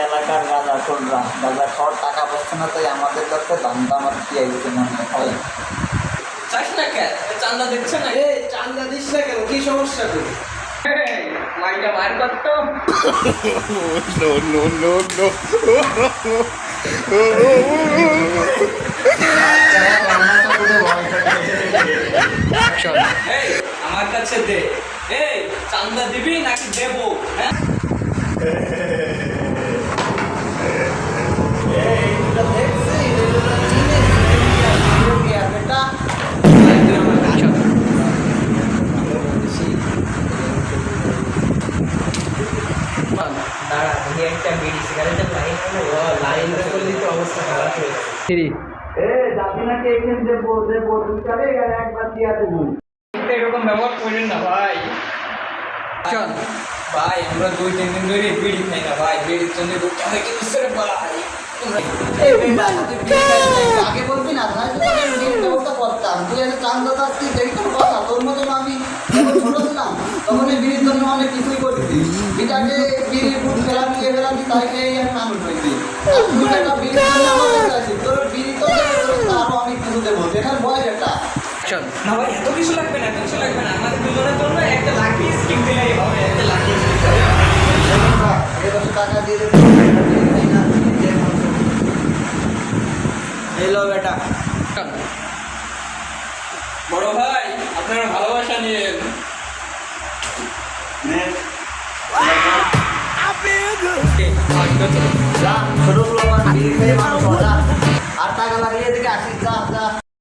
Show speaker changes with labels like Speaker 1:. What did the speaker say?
Speaker 1: এলাকার গাঁজা করলাম গাঁজা খাওয়ার টাকা পাচ্ছে না তাই আমাদের কাছে দাম দাম কি আইছে হয়
Speaker 2: না কে চান্দা দিচ্ছে না।
Speaker 3: চান্দা দিস না কেন? কি সমস্যা তোর?
Speaker 2: এই, মাইটা মার করতো এই আমার কাছে দে এই চান্দা দিবি নাকি দেবো হ্যাঁ তুমি একটা বিড়ি সিগারেটের লাইন লাইন করলে তো অবস্থা খারাপ হয়ে যাবে।
Speaker 1: এ যাবি নাকি এখানে? দেবো দেবো তুই যাবে? আর একবার দিয়া দেবো।
Speaker 2: কিন্তু এরকম ব্যবহার করেন না ভাই। চল। ভাই আমরা দুই তিন দিন ধরে বিড়ি খাই না ভাই। বিড়ির জন্য ভাই?
Speaker 1: আগে বলবি না করতাম। তুই চান্দা কথা তোর মতন আমি ছোট ছিলাম তখন বিড়ির জন্য অনেক কিছুই করছি বিড়ির বুট ফেলাম ফেলাম তাই খেয়ে আমি মানুষ হয়েছি একটা বিড়ির জন্য আমার কাছে তোর বিড়ি তো আরও অনেক কিছু দেবো। যেখানে বয়স একটা।
Speaker 2: চল। না ভাই এত কিছু লাগবে না এত কিছু লাগবে না। আমাদের দুজনের জন্য একটা লাকি স্কিম দিলেই হবে একটা লাকি স্কিম
Speaker 1: টাকা দিয়ে দেবো
Speaker 2: বেটা। বড় ভাই আপনার ভালোবাসা নিয়ে
Speaker 1: যা ছোট লোক বিড়ি খেয়ে মানুষ হওয়া যা। আর টাকা লাগিয়ে দিকে আসিস যা যা